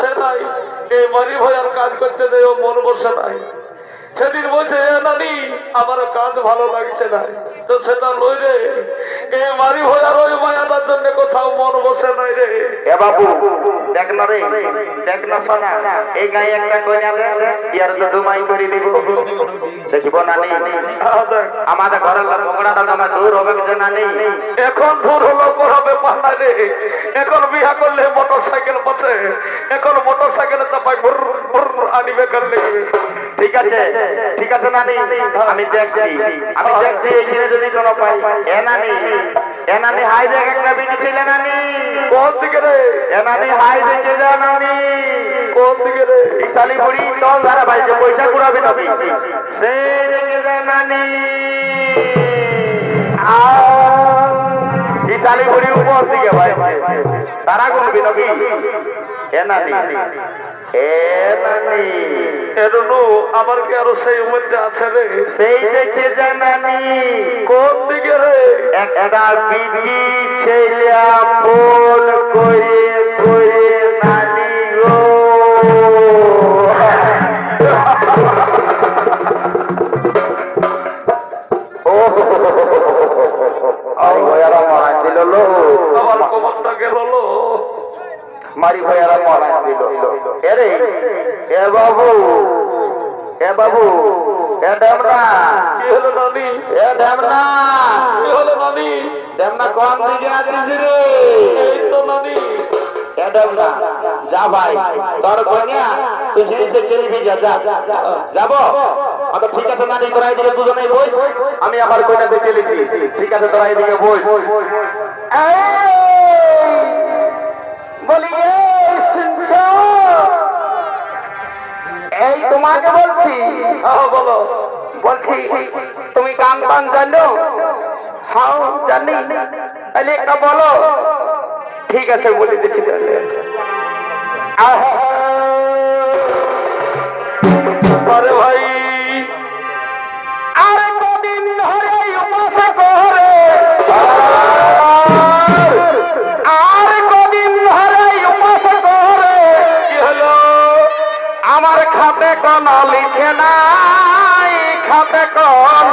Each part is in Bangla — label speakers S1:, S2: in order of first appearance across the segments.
S1: সে নাই। এই মারি ভয়ার কাজ করতে দেয় মন বসে নাই। সেদিন বলছে আমার কাজ ভালো লাগছে না। তো সেটা লই রে এ মারি ভয়ার জন্য কোথাও মন বসে নাই রে।
S2: এ বাবু দেখ না রে দেখ না শোনা এই গায়ে একটা কইনা দে ইয়ার তো দুমাই করে দিব। দেখিব না নেই আমাদের ঘরের মগড়াটা তোমার দূর হবে কিছু না নেই
S1: এখন দূর হলো করবে পাল্লা রে। এখন বিয়া করলে মোটর সাইকেল পথে এখন মোটর সাইকেলে চাপাই ভুর ভুর আনিবে করলে
S2: ঠিক আছে ঠিক আছে নানি আমি দেখছি আমি দেখছি এইখানে যদি কোনো পাই এ নানি এ নানি হাই দেখ একটা বিটি ছিলেন আমি
S1: কোন দিকে রে?
S2: এনানি নানি হাই দেখে যান আমি
S1: কোন দিকে রে?
S2: ইসালি বুড়ি দল ধারা ভাই যে পয়সা কুড়াবে নাবি সেই দেখে যা নানি ইসালি বুড়ি উপর দিকে ভাই তারা করবি নবী এ নানি। এ নানি।
S1: এরুনু আমার কি আরও সেই মধ্যে আছে রে?
S2: সেই দেখে জানানি
S1: কোন দিকে রে?
S2: একটা বিটি ছেলে ফোন করে
S1: আমার কবরটা গেল লো।
S2: মারি ভাইয়ারা মারা দিল এরে এ বাবু এ বাবু এ
S1: কি হলো নানি?
S2: এ ডেমরা
S1: কি হলো নানি?
S2: কোন দিকে আছিস রে?
S1: এই তো নানি।
S2: যা ভাই তোর কন্যা তুই চলবি যা যা যাব? আচ্ছা ঠিক আছে নানি তোরা এদিকে দুজনেই বই আমি আমার কন্যাতে চলেছি। ঠিক আছে তোরা এদিকে বই এই, বলি এই! তোমাকে বলছি
S1: বলো।
S2: বলছি, তুমি গান গান জানো? হ্যাঁ জানি। তাহলে একটা বলো। ঠিক আছে, বলে দিচ্ছি
S1: ভাই।
S2: আরে ধরে উপসে করে। আর খাতে কোন লিখে নাই খাতে কোন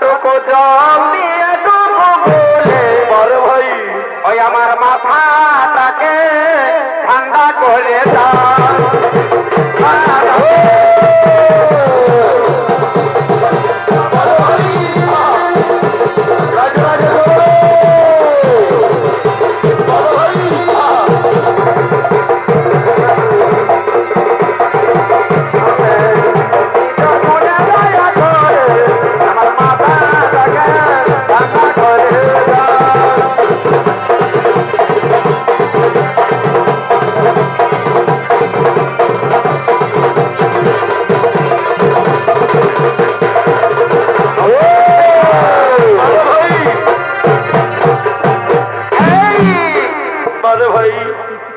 S2: অটুকু জল দিয়ে টুকু বলে
S1: পারে ভাই
S2: ওই আমার মাথাটাকে ঠান্ডা করে দাও।